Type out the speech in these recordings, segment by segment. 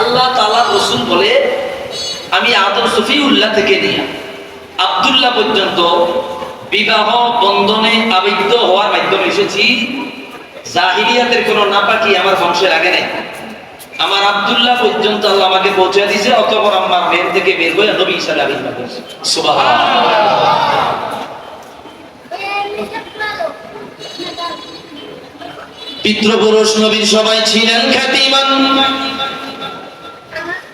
আল্লাহ তালা রসুল বলে, আমি আদম সফিউল্লাহ থেকে নিয়ে আবদুল্লাহ পর্যন্ত বিবাহ বন্ধনে আবদ্ধ হওয়ার মাধ্যমে এসেছি। জাহিরিয়াতের কোনো নাপাকি আমার বংশের আগে নেই। আমার আব্দুল্লাহ পর্যন্ত আল্লাহ আমাকে পৌঁছে দিয়েছে, অতপর আমার মেয়ের থেকে বের হয়ে নবী ঈসা আবির্ভাব হয়েছে। পিতৃপুরুষ নবীর সবাই ছিলেন খ্যাতিমান।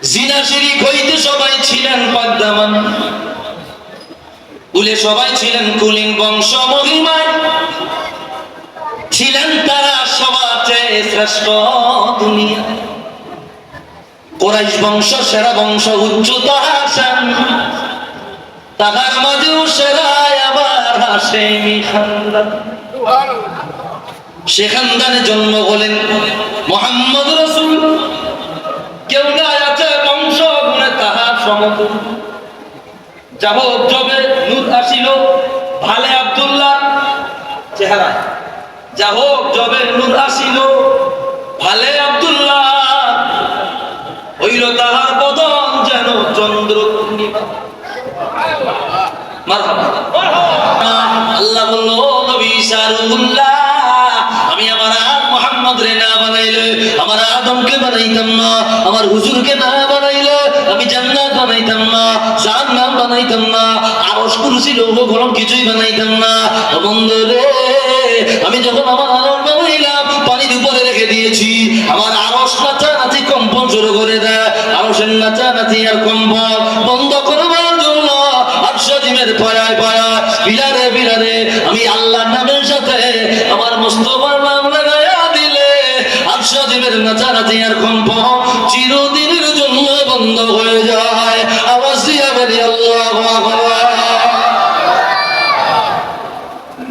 জিনা শিরিক হইতে সবাই ছিলেন পদ্মামান কুলে সবাই ছিলেন কুলীন বংশ মহিমায়। ছিলেন তারা সবার চেয়ে শ্রেষ্ঠ দুনিয়া কোরাইশ বংশ, সেরা বংশ উচ্চ তাহার তাহার মাঝেও সেরায় আবার হাসেমি খান্দান। সে জন্ম হলেন মোহাম্মদ রসুল আমি আমার আদ মোহাম্মদ রে না বানাইলে, আমার আদমকে বানাইতাম না, আমার হুজুরকে না বানাইলে, আমি জান্নাত বানাইতাম না জান্নাত বানাইতাম না, আরশ কুরসি লৌহ কলম কিছুই বানাইতাম না। বন্ধু রে, আমি যখন আমার আরশ বানাইলাম, পানির উপরে রেখে দিয়েছি, আমার আরশ নাচানাচি কম্পন শুরু করে দেয়। আরশের নাচানাচি আর কম্পন বন্ধ করবার জন্য আরশাজিমের পায়ায় পায়ায় বিলারে বিলারে আমি আল্লাহর নামের সাথে আমার মোস্তফার নাম লাগাইয়া দিলে আরশাজিমের নাচানাচি আর কম্প চিরদিনের জন্য বন্ধ হয়ে যায়। আওয়াজ দিয়া বেরি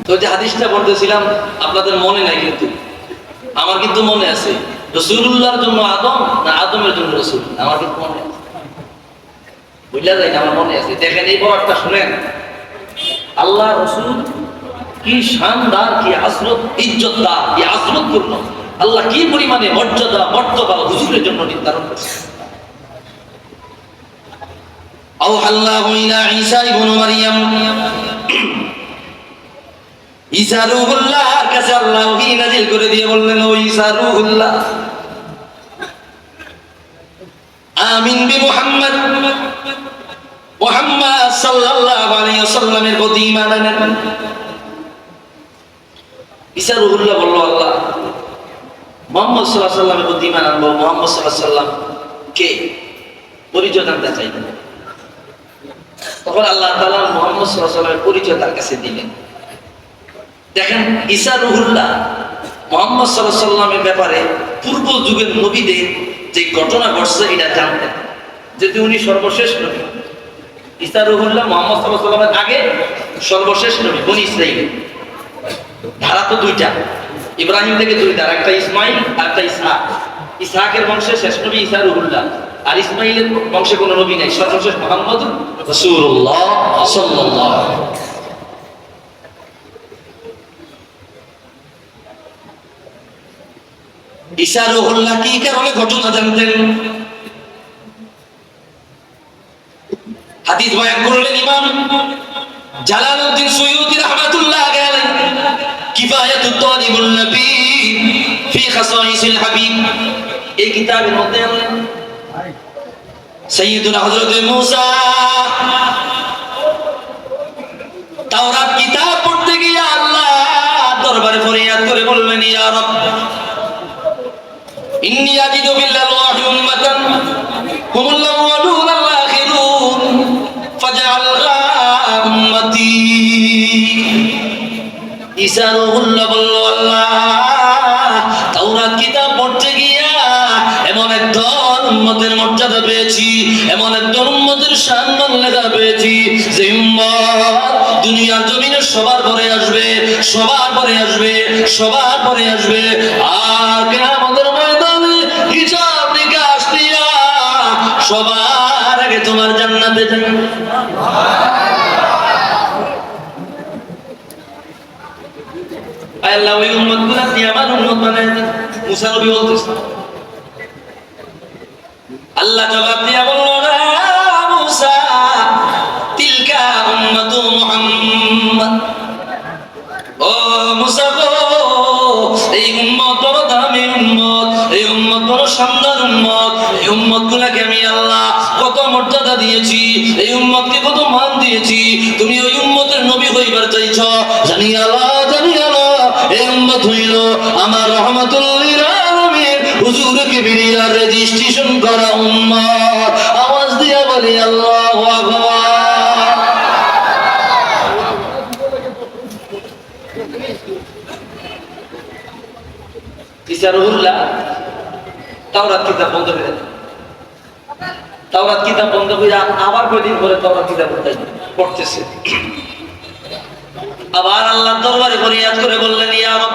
তো যে হাদিসটা বলতেছিলাম আপনাদের মনে নাই কিন্তু? আমার কিন্তু মনে আছে রসুল্লাহর জন্য আদম না আদমের জন্য রসুল? আমার কিন্তু মনে আছে। বুঝলা যায় আমার মনে আছে। দেখেন এই বরারটা শুনেন। আল্লাহ রসুল কি শানদার, কি আজরত ইজ্জতদার, কি আজরত পূর্ণ আল্লাহ কি পরিমাণে মর্যাদা মর্যাদা হুজুরের জন্য নির্ধারণ করছে أوحى الله إلى عيسى ابن مريم ঈসা রুহুল্লাহর কাছে আল্লাহ ওহী নাজিল করে দিয়ে বললেন ও ঈসা রুহুল্লাহ আমিন বি মুহাম্মদ মুহাম্মদ সাল্লাল্লাহু আলাইহি ওয়াসাল্লামের প্রতি ঈমান আনেন ঈসা রুহুল্লাহ বলল আল্লাহ মুহাম্মদ সাল্লাল্লাহু আলাইহি ওয়াসাল্লামের প্রতি ঈমান আনবো মুহাম্মদ সাল্লাল্লাহু আলাইহি ওয়াসাল্লাম কে পরিচয় জানতে চাইলেন তখন আল্লাহ তাআলা মুহাম্মদ সাল্লাল্লাহু পরিচয় তার কাছে দিলেন। দেখেন, ঈসা রুহুল্লাহ মোহাম্মদ সাল্লাহ সাল্লামের ব্যাপারে পূর্ব যুগের নবীদের যে ঘটনা ঘটছে, এটা জানতেন যেহেতু উনি সর্বশেষ নবী। ঈসা রুহুল্লাহ মোহাম্মদ সাল্লাহ সাল্লামের আগে সর্বশেষ নবী, বনি ইসরাইল ধারা তো দুইটা, ইব্রাহিম থেকে দুই ধারা একটা ইসমাইল, আর একটা ইসহাক। ইসহাকের বংশে শেষ নবী ঈসা রুহুল্লাহ। আর ইসমাইলের বংশে কোনো নবী নাই, সর্বশেষ মোহাম্মদ রাসূলুল্লাহ সাল্লাল্লাহু আলাইহি ঈসা রুহুল্লাহ কি কারণে ঘটনা জানতেন? হাদিস বয়ান করলেন ইমাম জালালউদ্দিন সুয়ুতি রাহমাতুল্লাহ আলাইহি। কিফায়াতুত তালিবুন নবী ফি খাসাইসিল হাবিব। এই কিতাবের মধ্যে সৈয়দুনা হযরত মূসা। তাওরাত কিতাব পড়তে গিয়ে আল্লাহ দরবারে ফরিয়াদ করে বললেন, ইয়া রব, ইন্নী আজিদু বিল্লাহি উম্মাতান হুমুল আউয়ালুন আল আখিরুন, ফাজআলহা উম্মতি। ঈসা রুহুল্লাহ বলল, আল্লাহ, তাওরাত কিতাব পড়তে গিয়া এমন এক দল উম্মতের মর্যাদা পেয়েছি, এমন একজন উম্মতের সম্মান লেখা পেয়েছি যে উম্মত দুনিয়ার জমিনে সবার পরে আসবে, সবার পরে আসবে, সবার পরে আসবে। আর আমাদের ময়দানে হিসাব নিকাশ দিয়া সবার আগে তোমার জান্নাতে যাই। আল্লাহ ওই উম্মতগুলা আমার উম্মত বানায় মুসা নবী বলতেছে আল্লাহ জবাব দিয়া বলল, "রে মুসা, তিলকা উম্মাতু মুহাম্মদ। ও মুসা এই উম্মত বড় দামি উম্মত, এই উম্মত বড় শানদার উম্মত, এই উম্মত গুলাকে আমি আল্লাহ দিয়েছি দিয়েছি। নবী হইবার হইল আমার রহমাতুল্লিল আলামিন হুজুর কিবরিয়ার রেজিস্ট্রেশন করা উম্মত। আওয়াজ দিয়া বলি, আল্লাহু বন্ধ করে আবার কয়দিন পরে তাওরাত কিতাব পড়তে পড়তেছে। আবার আল্লাহ দরবারে ফরিয়াদ করে বললেন, ইয়া রব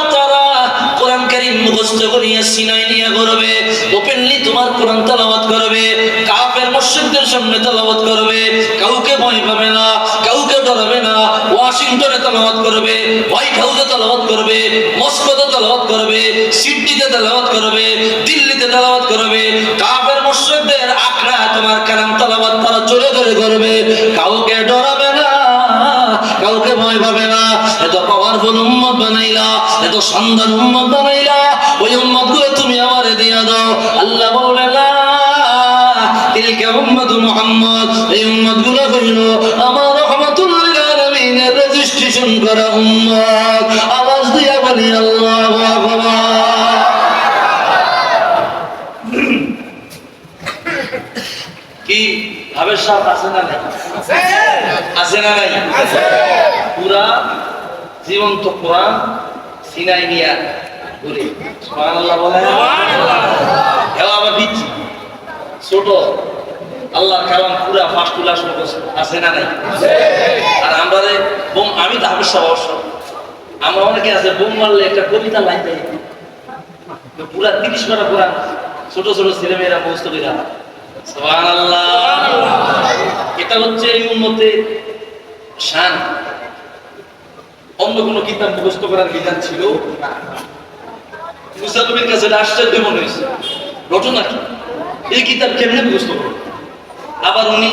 সিনাই নিয়ে করবে, ওপেনলি তোমার কোরআন করবে, কাফের মুশরিকদের সামনে করবে, কাউকে ভয় পাবে না, কাউকে ডরাবে না, ওয়াশিংটনে তেলাওয়াত করবে, হোয়াইট হাউসে তেলাওয়াত করবে, মস্কোতে করবে, সিডনিতে তেলাওয়াত করবে, দিল্লিতে তেলাওয়াত করবে, কাফের মুশরিকদের আকড়া তোমার কালাম তেলাওয়াত তারা জোরে জোরে করবে, কাউকে ডরাবে না, কাউকে ভয় পাবে না, এত পাওয়ারফুল উম্মত বানাইলা, এত সুন্দর উম্মত বানাইলা। ওই উম্মতগুলো তুমি আমারে দিয়া দাও। আল্লাহ বলবে না তিলকা উম্মত মুহাম্মদ। এই উম্মতগুলো হইল আমার রহমাতুল লিল আলামিনের রেজিস্ট্রেশন করা উম্মত। আওয়াজ দিয়া বলি আল্লাহু আকবার। কি ভাবের সাপ আছে না নাই? আছে না নাই? পুরা জীবন্ত কোরআন সিনাই নিয়া ঘুরে সুবহানাল্লাহ বলে হেও আবার দিচ্ছি। পুরা ফার্স্ট ক্লাস আছে আর আমরা বোম, আমি তো হাবের সাপ অবশ্য। আমরা অনেকে আছে, বোম মারলে একটা কবিতা লাইন দেয় পুরা তিরিশ পারা কোরআন ছোট ছোট ছেলে মেয়েরা মুখস্থ করে সুবহানাল্লাহ। এটা হচ্ছে এই শান। অন্য কোন কিতাব মুখস্থ করার বিধান ছিল? মুসা নবীর কাছে আশ্চর্য মনে হয়েছে। ঘটনা কি? এই কিতাব কেমনে মুখস্থ আবার উনি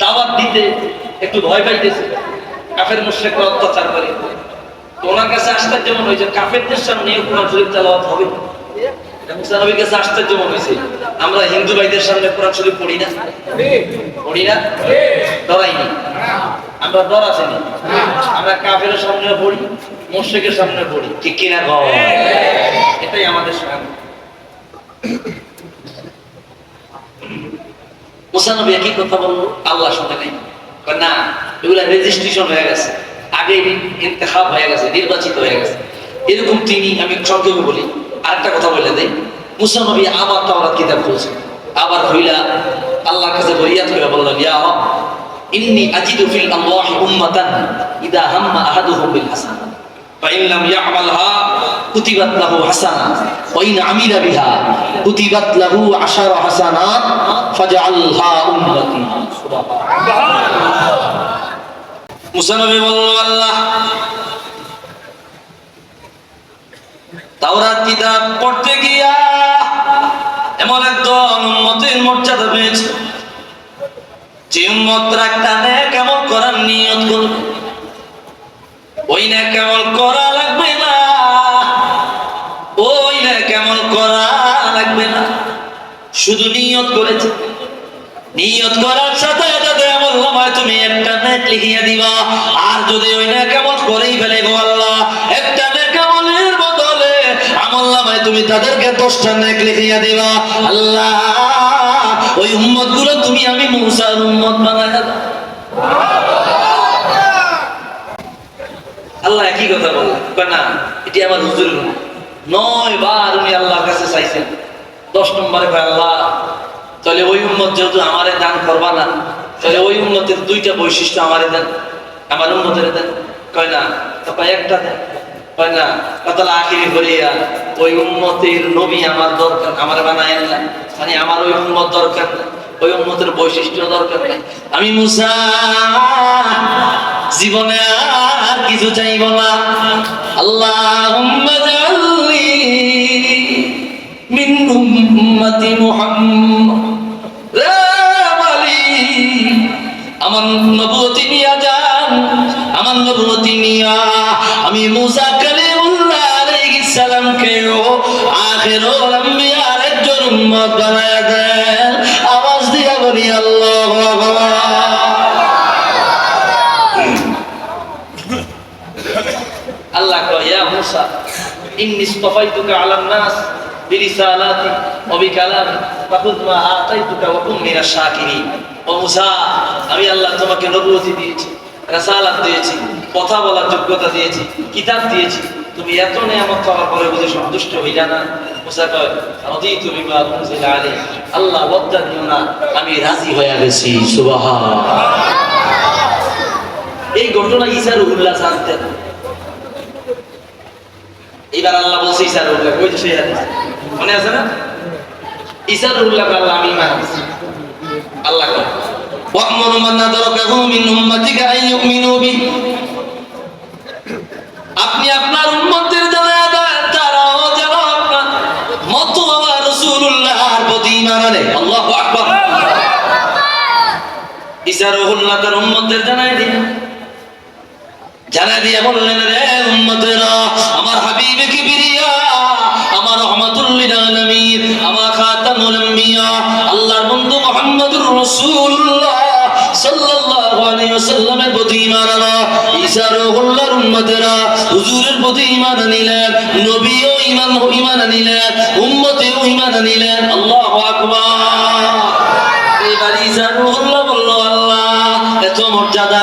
দাওয়াত দিতে একটু ভয় পাইতেছে। কাফের মুশ্রিকরা অত্যাচার করে। তো ওনার কাছে আশ্চর্য মনে হয়েছে কাফেরদের সামনে কোরআন শরীফ তেলাওয়াত হবে। এটা মুসা নবীর কাছে আশ্চর্য মনে হয়েছে। আমরা হিন্দু ভাইদের সামনে কোরআন শরীফ পড়ি না। পড়ি না? ডরাইনি আমরা ডর আসেনি আমরা কাফের সামনে পড়ি। মোর্শেকের সামনে পড়ি। ঠিক কিনা এটাই আমাদের সামনে মুসানবী একই কথা বলল আল্লাহ শুনে নাই। না এগুলা রেজিস্ট্রেশন হয়ে গেছে। আগে ইন্তেখাব হয়ে গেছে নির্বাচিত হয়ে গেছে। এরকম তিনি আমি সংক্ষেপে বলি। আরেকটা কথা বলে দেই। মুসানবী আবার তাওরাত কিতাব খুলছে। আবার হইলা আল্লাহর কাছে বরিয়াত করে বললেন ইয়া রব ইন্নি আজিদু ফিল আল্লাহি উম্মাতান ইদা হাম্মা আহাদুহুম বিল হাসান। فإن لم يعملها كتبت له حسنة وإن عمل بها كتبت له عشر حسنات فاجعلها أمتي মুসানবী বলল আল্লাহ তাওরাত কিতাব পড়তে গিয়া এমন একদল উম্মতের মর্যাদা পেয়েছে যে উম্মতরা কানে কেমন করার নিয়ত করবে ওই না কেমন করা লাগবে না? ওই না কেমন করা লাগবে না? শুধু নিয়ত করেছে। নিয়ত করার সাথে সাথে এমন সময় তুমি একটা নেট লিখিয়ে দিবা। আর যদি ওই না কেমন করেই ফেলে গো আল্লাহ, একটা নেক আমলের বদলে আমল নামায় তুমি তাদেরকে দশটা নেক লিখিয়ে দিবা। আল্লাহ, ওই উম্মত তুমি আমি মুসার উম্মত বানায় দাও। আল্লাহ একই কথা কয় না, এটি আমার হুজুর। গুণ নয় বার উনি আল্লাহর কাছে চাইছেন। দশ নম্বরে আল্লাহ, তাহলে ওই উম্মত যেহেতু আমারে দান করবা না, তাহলে ওই উন্নতির দুইটা বৈশিষ্ট্য আমারে দেন, আমার উন্নতের দেন। কয় না একটা দেন। কয় না আখিরি ওই উন্নতির নবী আমার দরকার, আমার বানায় না মানে আমার ওই উন্মত দরকার না ওই উন্মতের বৈশিষ্ট্য দরকার নেই। আমি মুসা, জীবনে কিছু চাইব না। আল্লাহ নিয়া আমি আওয়াজ দিয়া বলি আল্লাহ কয় ইয়া মুসা আমি আল্লাহ তোমাকে নবুয়তি দিয়েছি, রাসালাত দিয়েছি, কথা বলার যোগ্যতা দিয়েছি, কিতাব দিয়েছি। তুমি এত নিয়ামত পাওয়ার পরে বুঝে সন্তুষ্ট হইলা না? রাদি তুমি আল্লাহ লজ্জা দিও না, আমি রাজি হয়ে গেছি। এই ঘটনা ঈসা রুহুল্লাহ জানতেন। এবার আল্লাহ বলছে ঈসা রুহুল্লাহ ওই যে সেই হাদিস মনে আছে না ঈসা রুহুল্লাহ আল্লাহ আমি ইমান আনছি। আল্লাহ কয় وأمر من أدركه من أمتك أن يؤمنوا بي আপনি আপনার উম্মতদের জানায় দেন তারাও যেন আপনার মতো আমার রাসূলুল্লাহর প্রতি ঈমান আনে আল্লাহু আকবার ঈসা রুহুল্লাহ তার উম্মতদের জানায় দিন জানা দিয়ে বললেন, রে উম্মতেরা, আমার হাবিব কিবরিয়া, আমার রহমাতুল লিল আলামিন, আমার খাতামুল আম্বিয়া, আল্লাহর বন্ধু মুহাম্মদুর রাসূলুল্লাহ সাল্লাল্লাহু আলাইহি ওয়াসাল্লামের প্রতি ঈমান আনা ঈসা রুহুল্লাহর উম্মতেরা, হুজুরের প্রতি ঈমান আনিলেন, নবীও ঈমান ঈমান আনিলেন, উম্মতেও ঈমান আনিলেন, আল্লাহু আকবার। এবার ঈসা রুহুল্লাহ বলল, আল্লাহ, এত মর্যাদা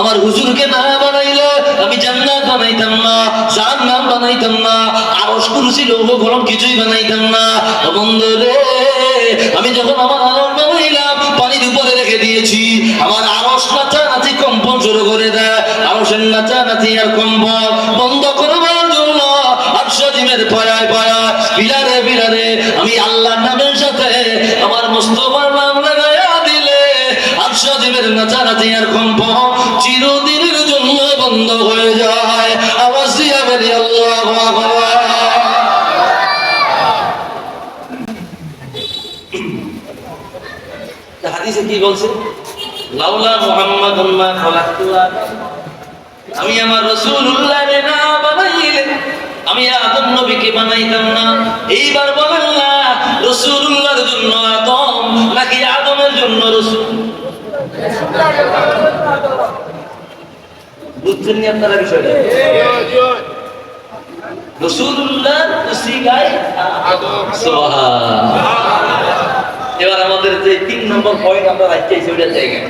আমার হুজুরকে না বানাইলে আমি জান্নাত বানাইতাম না জান্নাত বানাইতাম না, আরশ কুরসি, লৌহ কলম কিছুই বানাইতাম না। বন্ধু রে, আমি যখন আমার আদম বানাইলাম, পানির উপরে রেখে দিয়েছি, আমার আরশ নাচানাচি কম্পন শুরু করে দেয়। আরশের নাচানাচি আর কম্পন বন্ধ করবার জন্য আফসাজিমের পাড়ায় পাড়ায় বিলারে বিলারে আমি আল্লাহর নামের সাথে আমার মোস্তফার নাম লাগাইয়া দিলে আফসাজিমের নাচানাচি আর কম্প কি বলছে? লাউলা মা আদম। আমি আমার রসুল্লাহ না বানাইলে আমি আদম নবীকে বানাইতাম না। এইবার বলেন না রসুল্লাহর জন্য আদম নাকি আদমের জন্য রসুল? বুঝছেন নি আপনারা বিষয়টা? রসুল্লাহ সিগায় এবার আমাদের যে তিন নম্বর পয়েন্ট আমরা রাখতে ওইটার জায়গায়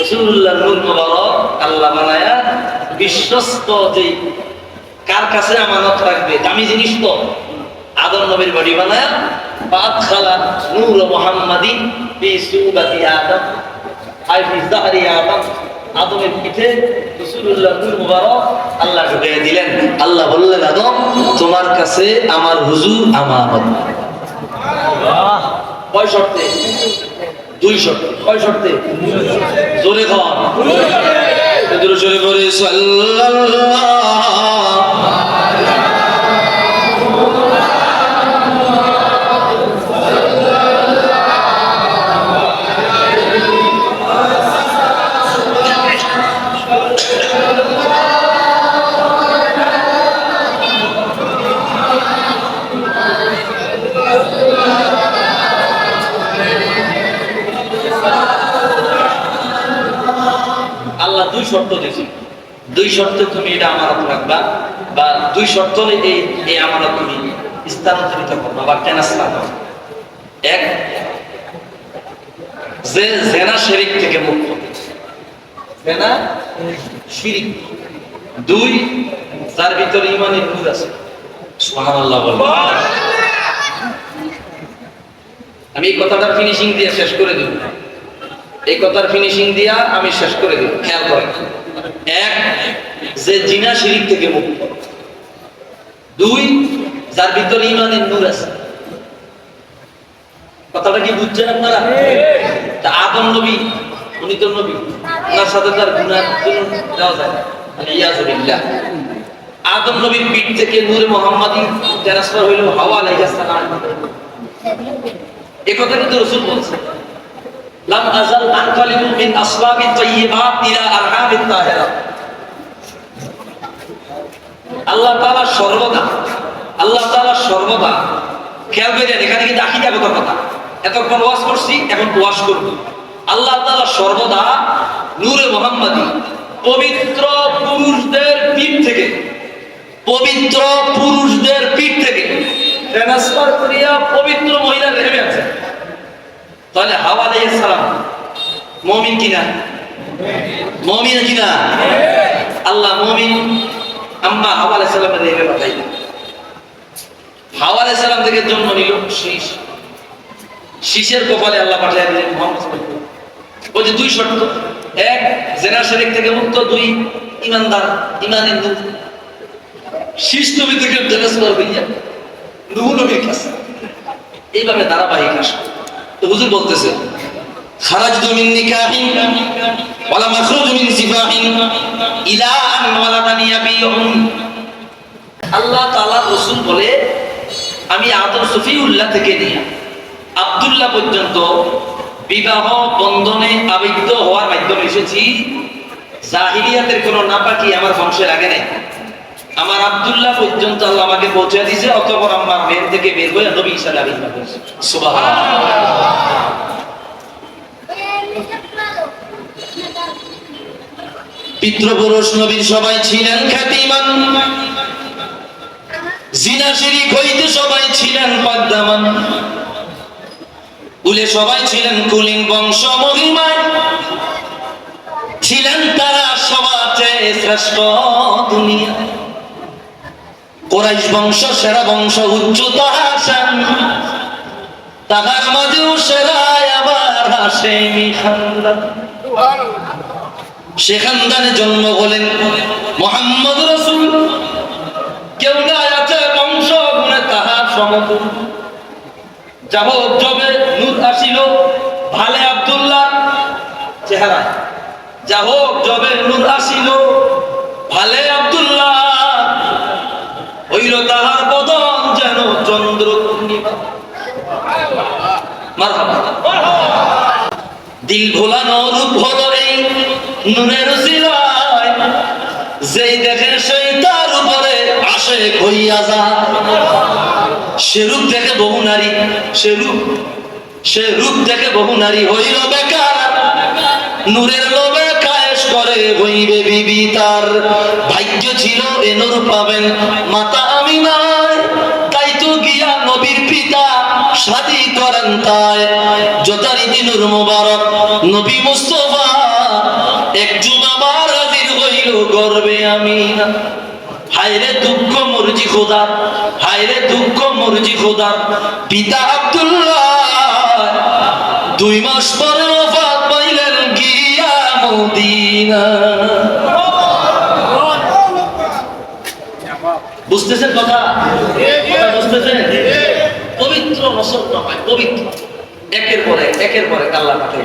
রসুল্লাহ নূর মুবারক, আল্লাহ বানায়া বিশ্বস্ত যে কার কাছে আমানত রাখবে, দামি জিনিস তো। আদম নবীর বডি বানায়া পাত খালা নূর মুহাম্মাদিন ফি সুবাতি আদম, আই ফি আদম। আদমের পিঠে রসুল্লাহ নূর মুবারক আল্লাহ ঢুকিয়ে দিলেন। আল্লাহ বললেন, আদম, তোমার কাছে আমার হুজুর আমানত কয় শর্তে? দুই শর্তে। কয় শর্তে? জোরে খাওয়া জোরে করে সাল্লাল্লাহ। শর্ত এই এই তুমি স্থানান্তরিত বা এক, যে জেনা থেকে মুক্ত। জেনা শিরিক। দুই ভিতরে ইমানের নূর আছে। সুবহানাল্লাহ আমি এই কথাটার ফিনিশিং দিয়ে শেষ করে দেব। এই কথার ফিনিশিং দিয়া আমি শেষ করে দেব। খেয়াল করেন এক, যে জিনা শিরিক থেকে মুক্ত। দুই, যার ভিতরে ইমানের নূর আছে। কথাটা কি বুঝছেন আপনারা? তা আদম নবী, উনি তো নবী। ওনার সাথে তার গুনার জন্য দেওয়া যায় না। আদম নবীর পিঠ থেকে মোহাম্মদী ট্রান্সফার হইল হাওয়া কথা কিন্তু বলছেন লাম আযাল আনকালিবু মিন ইলা আরহামিত আল্লাহ তাআলা সর্বদা, আল্লাহ তাআলা সর্বদা খেয়াল করেন এখানে কিন্তু আকিদা কথা। এতক্ষণ ওয়াজ করছি, এখন ওয়াজ করব। আল্লাহ তাআলা সর্বদা নূরে মোহাম্মদী, পবিত্র পুরুষদের পিঠ থেকে, পবিত্র পুরুষদের পিঠ থেকে ট্রান্সফার করিয়া পবিত্র মহিলার রেখে আছে তাহলে হাওয়া আলাইহিস সালাম, মুমিন কিনা? মুমিন কিনা? আল্লাহ মুমিন আম্মা হাওয়া আলাইহিস সালামের রেখে পাঠাইলেন হাওয়া আলাইহিস সালাম থেকে জন্ম নিল শীষ। শীষের কপালে আল্লাহ পাঠিয়ে দিলেন মোহাম্মদ। ওই দুই শর্ত এক, জেনা শরীক থেকে মুক্ত, দুই, ইমানদার, ইমানের নূর শীষ নবী থেকে ট্রান্সফার হইয়া নূহ নবীর কাছে। এইভাবে ধারাবাহিক আসে। তো হুজুর বলতেছে খারাজতু মিন নিকাহিন ওয়ালা মাখরুজু মিন সিফাহিন ইলা আন ওয়ালাদানি ইয়াবিউন আল্লাহ তাআলা রাসূল বলে, আমি আদম সফিউল্লাহ থেকে নিয়ে আব্দুল্লাহ পর্যন্ত বিবাহ বন্ধনে আবদ্ধ হওয়ার মাধ্যমে এসেছি। জাহিলিয়াতের কোনো নাপাকি আমার বংশের লাগে নাই। আমার আব্দুল্লাহ পর্যন্ত আল্লাহ আমাকে পৌঁছে দিয়েছে, অতপর আমার মেয়ের থেকে বের হয়ে নবী ঈসা আবির্ভাব হয়েছে। সুবহানাল্লাহ। পিতৃপুরুষ নবীর সবাই ছিলেন খ্যাতিমান। জিনা শিরিক হইতে সবাই ছিলেন পদ্মামান কুলে সবাই ছিলেন কুলিন বংশ মহিমায়। ছিলেন তারা সবার চেয়ে শ্রেষ্ঠ দুনিয়া কোরাইশ বংশ সেরা বংশ উচ্চ তাহাসান তাহার মাঝেও সেরাই আবার হাসেমি খানদান সে খানদানে জন্ম হলেন মোহাম্মদ রসুল। কেউ আছে বংশ, গুণে তাহার সমতুল যাব জবে নূর আসিল, ভালে আব্দুল্লাহ চেহারা যা হোক জবে নূর আসিল, ভালে আব্দুল্লাহ। হইল তাহার বদন যেন চন্দ্র পূর্ণিমা দিল ভোলানো রূপ হলো নুনের সিলায় যেই দেখে সেই তার উপরে আসে হইয়া যা সে রূপ দেখে বহু নারী, সে রূপ সে রূপ দেখে বহু নারী হইল বেকার। নূরের লোভে কায়েস করে হইবে বিবি তার। ভাগ্য ছিল এ পাবেন, মাতা আমি নাই। তাই তো গিয়া নবীর পিতা শাদি করেন তাই। যথারীতি নূর মোবারক, নবী মুস্তফা এক জুমাবার হাজির হইল, গর্বে আমি হায়রে দুঃখ মুরজি খোদা, হায়রে দুঃখ মুরজি খোদা। পিতা আব্দুল্লাহ, দুই মাস পরে ওফাত পাইলেন গিয়া মদিনা বুঝতেছেন কথা? বুঝতেছেন? পবিত্র রসল নয় পবিত্র। একের পরে একের পরে আল্লাহ পাঠাই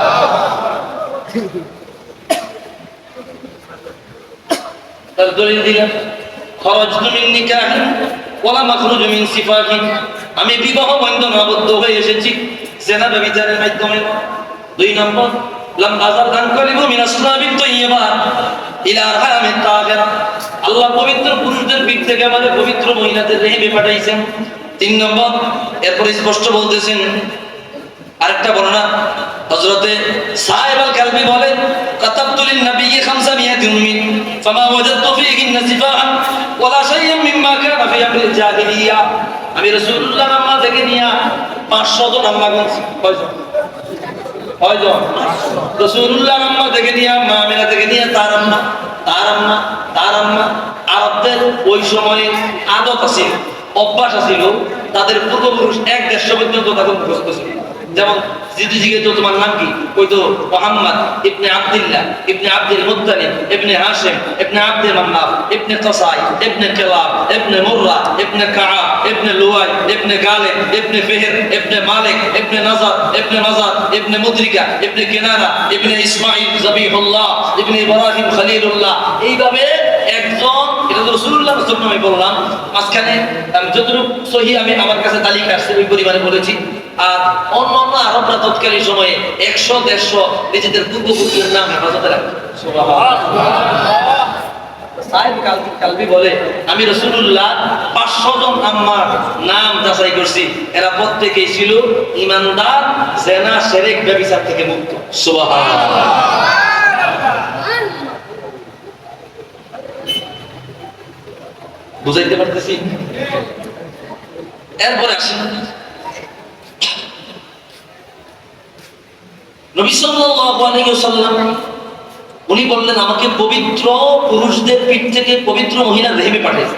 তার দলিল দিলেন খরচ মিন নিকাহি ওয়ালা মাখরুজ মিন সিফাহি। আমি বিবাহ বন্ধন আবদ্ধ হয়ে এসেছি। জেনা ব্যভিচারের মাধ্যমে। দুই নম্বর, লাম আজার দান করিবু মিন আসলাবিত তাইয়্যিবা ইলা আরহামিত তাহিরা আল্লাহ পবিত্র পুরুষদের পিঠ থেকে আমাদের পবিত্র মহিলাদের রেহেমে পাঠাইছেন। তিন নম্বর, এরপর স্পষ্ট বলতেছেন, আরেকটা বর্ণনা। হযরতে সাহেব আল কালবি বলে কাতাবতু লিন নবিয়্যি খামসা মিয়াতি উম্মিন ফামা ওয়াজাদতু ফীহিন্না সিফাহান ওয়ালা শাইয়্যান মিম্মা কানা ফি আমরিল জাহিলিয়া। আমি রাসূলুল্লাহর আম্মা থেকে নিয়া 500 জন আম্মা গুনছি। কয়জন? কয়জন? রাসূলুল্লাহর আম্মা থেকে নিয়া মা আমিনা থেকে নিয়া তার আম্মা তার আম্মা তার আম্মা। আরবদের ওই সময়ে আদত আছিল, অভ্যাস আছিল, তাদের পূর্বপুরুষ এক দেড়শো পর্যন্ত তাদের মুখস্থ ছিল। যেমন যদি জিজ্ঞেস তোমার নাম কি? ওই তো মোহাম্মদ ইবনে আব্দুল্লাহ, ইবনে আব্দুল মুত্তালিব, ইবনে হাশিম, ইবনে আব্দুল মান্নাফ, ইবনে কসাই, ইবনে কিলাব, ইবনে মুররা, ইবনে কাআব, ইবনে লুয়াই, ইবনে গালিব, ইবনে ফিহর, ইবনে মালিক, ইবনে নাজার ইবনে নাজার, ইবনে মুদরিকা, ইবনে কিনানা ইবনে ইসমাঈল, জবিহুল্লাহ, ইবনে ইব্রাহিম খলিলুল্লাহ। এইভাবে একজন এটা তো রাসূলুল্লাহ রাসূল আমি বললাম মাঝখানে যতটুকু সহি আমি আমার কাছে তালিকা আসছে ওই পরিবারে বলেছি। আর অন্য অন্য আরবরা তৎকালীন সময়ে একশো, দেড়শো নিজেদের পূর্বপুরুষের নাম হেফাজতে রাখতো সাহেব কাল- কালবি বলে, আমি রসুল্লাহ পাঁচশো জন আম্মার নাম যাচাই করছি। এরা প্রত্যেকেই ছিল ইমানদার, জেনা, সেরেক, ব্যবিচার থেকে মুক্ত। সুবহানাল্লাহ। বুঝাইতে পারতেছি? এরপরে আসেন নবী সাল্লাল্লাহু আলাইহি ওয়াসাল্লাম, উনি বললেন, আমাকে পবিত্র পুরুষদের পিঠ থেকে পবিত্র মহিলা রেহেমে পাঠিয়েছে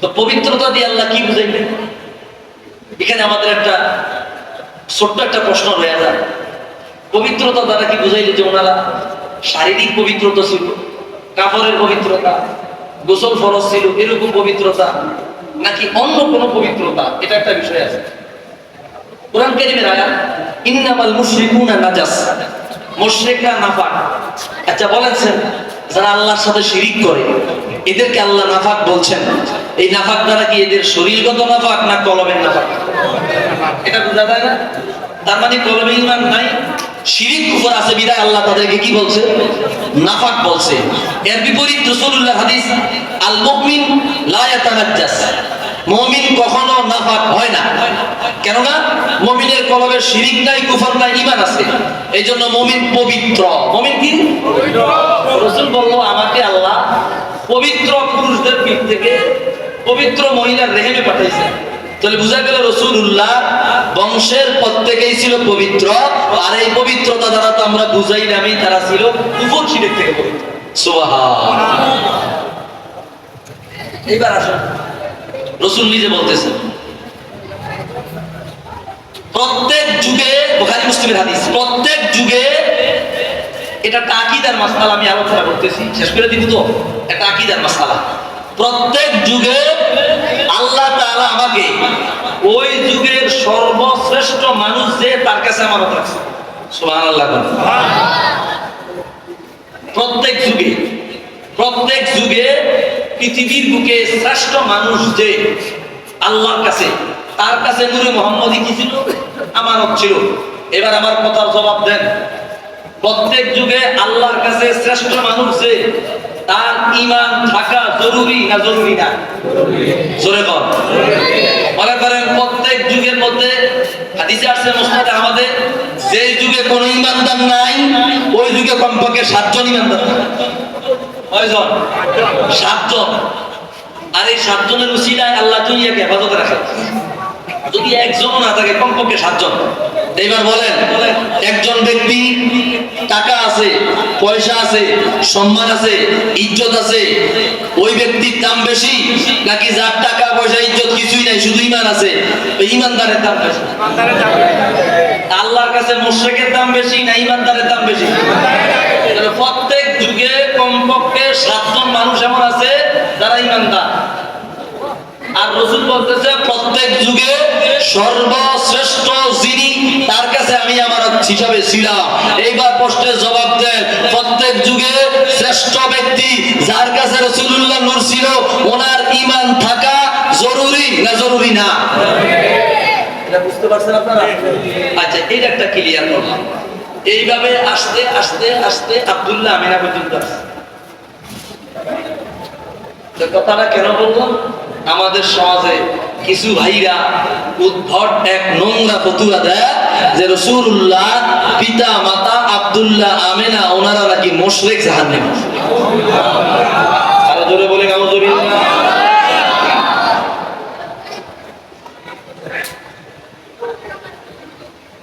তো পবিত্রতা দিয়ে আল্লাহ কি বুঝাইলেন? এখানে আমাদের একটা ছোট্ট একটা প্রশ্ন রয়ে যায়। পবিত্রতা দ্বারা কি বুঝাইলে যে ওনারা শারীরিক পবিত্রতা ছিল কাপড়ের পবিত্রতা? গোসল ফরজ ছিল, এরকম পবিত্রতা নাকি অন্য কোনো পবিত্রতা? এটা একটা বিষয় আছে। কোরআন আয়াত, ইন্নামাল মুশরিকুনা নাজাস। নাফাক। আচ্ছা বলেছেন যারা আল্লাহর সাথে শিরিক করে, এদেরকে আল্লাহ নাফাক বলছেন। এই নাফাক দ্বারা কি এদের শরীরগত নাফাক না কলমের নাফাক? এটা বোঝা যায় না? তার মানে কলমে ইমান নাই শিরিক কুফর আছে বিদায় আল্লাহ তাদেরকে কি বলছে? নাফাক বলছে। এর বিপরীত রাসূলুল্লাহ হাদিস আল মুমিন লা ইয়াতানাজ্জাস। মুমিন কখনো নাফাক হয় না। কেননা মুমিনের কলবে শিরিক নাই কুফর নাই ঈমান আছে। এই জন্য মুমিন পবিত্র। মুমিন কি? রাসূল বলল আমাকে আল্লাহ পবিত্র পুরুষদের পিঠ থেকে পবিত্র মহিলার রেহেমে পাঠাইছে। তাহলে বোঝা গেল রসুল্লাহ বংশের প্রত্যেকেই ছিল পবিত্র, আর এই পবিত্রতা দ্বারা তো আমরা বুঝাই নামি তারা ছিল কুফর শিরেক থেকে পবিত্র। এইবার আসুন। রসুল নিজে বলতেছেন, প্রত্যেক যুগে, বোখারি মুসলিমের হাদিস, প্রত্যেক যুগে এটা টাকিদার মাসালা আমি আলোচনা করতেছি। শেষ করে দিব তো? এটা আকিদার মাসালা। প্রত্যেক যুগে আল্লাহ আমাকে ওই যুগের সর্বশ্রেষ্ঠ মানুষ যে তার কাছে আমার রাখছে বলেন। প্রত্যেক যুগে প্রত্যেক যুগে পৃথিবীর বুকে শ্রেষ্ঠ মানুষ যে আল্লাহর কাছে, তার কাছে নূরে মোহাম্মদই কি ছিল? আমানত ছিল। এবার আমার কথার জবাব দেন। প্রত্যেক যুগে আল্লাহর কাছে শ্রেষ্ঠ মানুষ যে তার ইমান থাকা জরুরি না জরুরি না? জোরে কর মনে করেন প্রত্যেক যুগের মধ্যে হাদিসে আসছে মুসনাদে আমাদের যে যুগে কোনো ইমানদার নাই, ওই যুগে কমপক্ষে সাতজন ইমানদার। কয়জন? সাতজন। আর এই সাতজনের উসিলায় আল্লাহ দুনিয়াকে হেফাজতে রাখে। যদি একজন না থাকে কমপক্ষে সাতজন। এবার বলেন একজন ব্যক্তি টাকা আছে পয়সা আছে সম্মান আছে ইজ্জত আছে ওই ব্যক্তির দাম বেশি নাকি যার টাকা পয়সা ইজ্জত কিছুই নাই শুধু ইমান আছে? ইমানদারের দাম বেশি। আল্লাহর কাছে মুশরিকের দাম বেশি না ইমানদারের দাম বেশি? প্রত্যেক যুগে কমপক্ষে সাতজন মানুষ এমন আছে যারা ইমানদার রসুল বলতেছে প্রত্যেক যুগে সর্বশ্রেষ্ঠ যিনি তার কাছে আমি আমার হিসাবে ছিলাম। এইবার প্রশ্নের জবাব দেন প্রত্যেক যুগে শ্রেষ্ঠ ব্যক্তি যার কাছে রসুল্লাহ নূর ছিল ওনার ইমান থাকা জরুরি না জরুরি না? এটা বুঝতে পারছেন আপনারা? আচ্ছা এটা একটা ক্লিয়ার করলাম। এইভাবে আস্তে আস্তে আস্তে আব্দুল্লাহ আমিনা পর্যন্ত আসছে কথাটা কেন বললাম আমাদের সমাজে কিছু ভাইরা উদ্ভট এক নোংরা ফতুয়া দেয় যে রসুল্লাহ পিতা, মাতা, আব্দুল্লাহ, আমেনা, ওনারা নাকি মোশরেক জাহান্নে আরও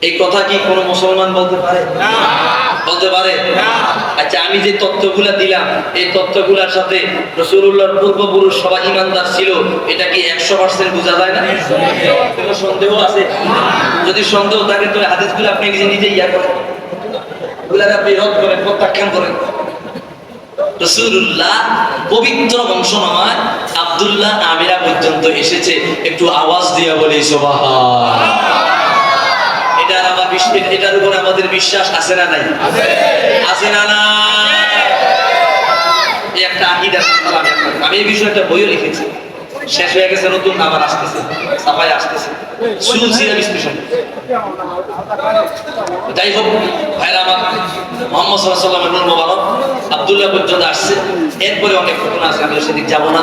এই কথা কি কোনো মুসলমান বলতে পারে? বলতে পারে? আচ্ছা আমি যে তথ্যগুলা দিলাম, এই তথ্যগুলার সাথে রসুল্লাহর পূর্বপুরুষ সবাই ইমানদার ছিল, এটা কি একশো পার্সেন্ট বোঝা যায় না? কোনো সন্দেহ আছে? যদি সন্দেহ থাকে তো হাদিসগুলো আপনি নিজে নিজে ইয়া করেন। ওগুলার আপনি রদ করেন, প্রত্যাখ্যান করেন। রসুল্লাহ পবিত্র বংশ নয় আব্দুল্লাহ আমিরা পর্যন্ত এসেছে। একটু আওয়াজ দিয়া বলি সোবাহ এটার উপর আমাদের বিশ্বাস আছে না নাই? আছে না না একটা আকিদা আমি এই বিষয়ে একটা বইও লিখেছি। শেষ হয়ে গেছে নতুন আবার আসতেছে সাফাই আসতেছে। সুলসিরা বিশ্লেষণ। যাই হোক ভাইরা আমার মোহাম্মদ সাল্লাহ সাল্লামের নূর মোবারক আবদুল্লাহ পর্যন্ত আসছে। এরপরে অনেক ঘটনা আছে আমি সেদিক যাব না।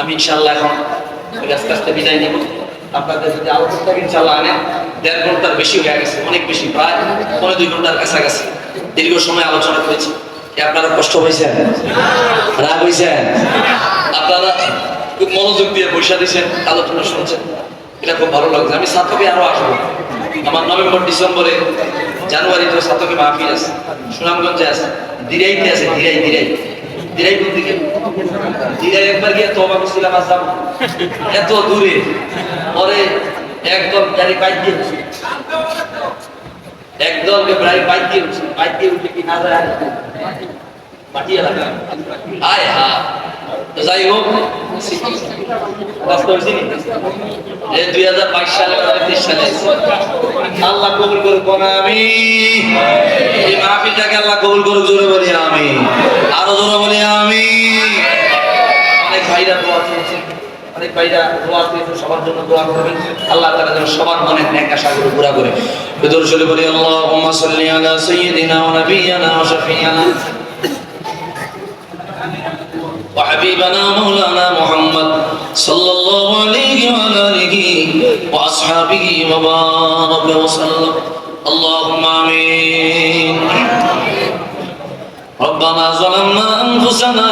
আমি ইনশাল্লাহ এখন আস্তে আস্তে বিদায় নিব। আপনাদের যদি আলোচনা ইনশাল্লাহ আনেন দেড় ঘণ্টার বেশি হয়ে গেছে, অনেক বেশি, প্রায় পনেরো দুই ঘণ্টার কাছাকাছি। দীর্ঘ সময় আলোচনা করেছি। আপনারা কষ্ট হয়েছেন রাগ হয়েছেন আপনারা খুব মনোযোগ দিয়ে বৈশা দিয়েছেন আলোচনা শুনছেন। এটা খুব ভালো লাগছে। আমি সাতকে আরও আসব। আমার নভেম্বর, ডিসেম্বরে জানুয়ারিতে সাতকে মাহফিল আছে, সুনামগঞ্জে আছে, দিরাইতে আছে, দিরাই দিরাই। দিরাই কোন দিকে দিরাই একবার গিয়ে তোবা করছিলাম আসলাম এত দূরে। পরে একদম গাড়ি। একদম বাইক দিয়ে উঠছি। বাইক দিয়ে উঠে কি না যায় আল্লাহ সবার জন্য আল্লাহ সবার নেক আশাগুলো পুরা করে। ওয়া শাফিয়ানা। وحبيبنا مولانا محمد صلى الله عليه وعلى آله وأصحابه وبارك وسلم. اللهم آمين. ربنا ظلمنا أنفسنا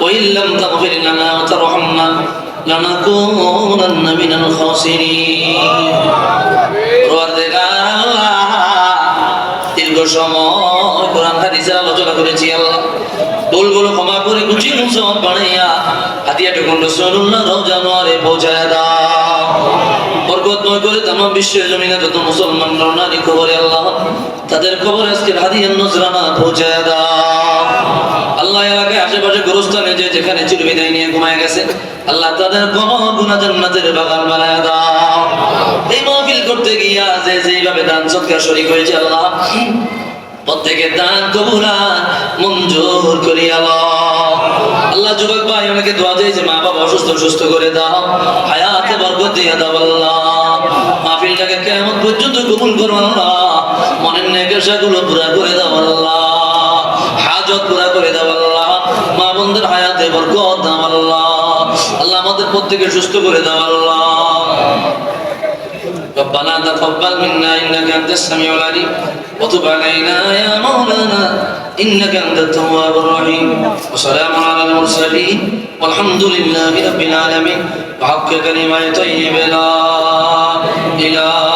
وإن لم تغفر لنا وترحمنا لنكونن من الخاسرين. মুসলমান বানাইয়া হাতিয়াটুকুন রসুল্লাহ রওজানোয়ারে পৌঁছায় দাও। করে তাম বিশ্বের জমিনে যত মুসলমান রওনানি খবরে আল্লাহ, তাদের খবর আজকে নজরানা পৌঁছায় দাও। আল্লাহ এলাকায় আশেপাশে যে যেখানে চির বিদায় নিয়ে ঘুমায় গেছে, আল্লাহ তাদের জান্নাতের বাগান বানায় দাও। এই মাহফিল করতে গিয়া যে যেইভাবে দান সৎকার শরীক হয়েছে আল্লাহ, প্রত্যেকের দান কবুলা মঞ্জুর করিয়া। আল্লাহ যুবক ভাই অনেকে দোয়া দিয়েছে মা বাবা অসুস্থ সুস্থ করে দাও। হায়াতে বরকত দিয়ে দাও আল্লাহ। মাহফিলটাকে কেমন পর্যন্ত কবুল করো আল্লাহ। মনের নেকেশাগুলো পুরা করে দাও আল্লাহ। হাজত পুরা করে দাও আল্লাহ। মা বোনদের হায়াতে বরকত দাও আল্লাহ। আল্লাহ আমাদের প্রত্যেকে সুস্থ করে দাও আল্লাহ। ربنا تقبل منا إنك أنت السميع العليم. وتب علينا يا مولانا إنك أنت التواب الرحيم. وسلام على المرسلين. والحمد لله رب العالمين. وحق كلمة طيب لا إله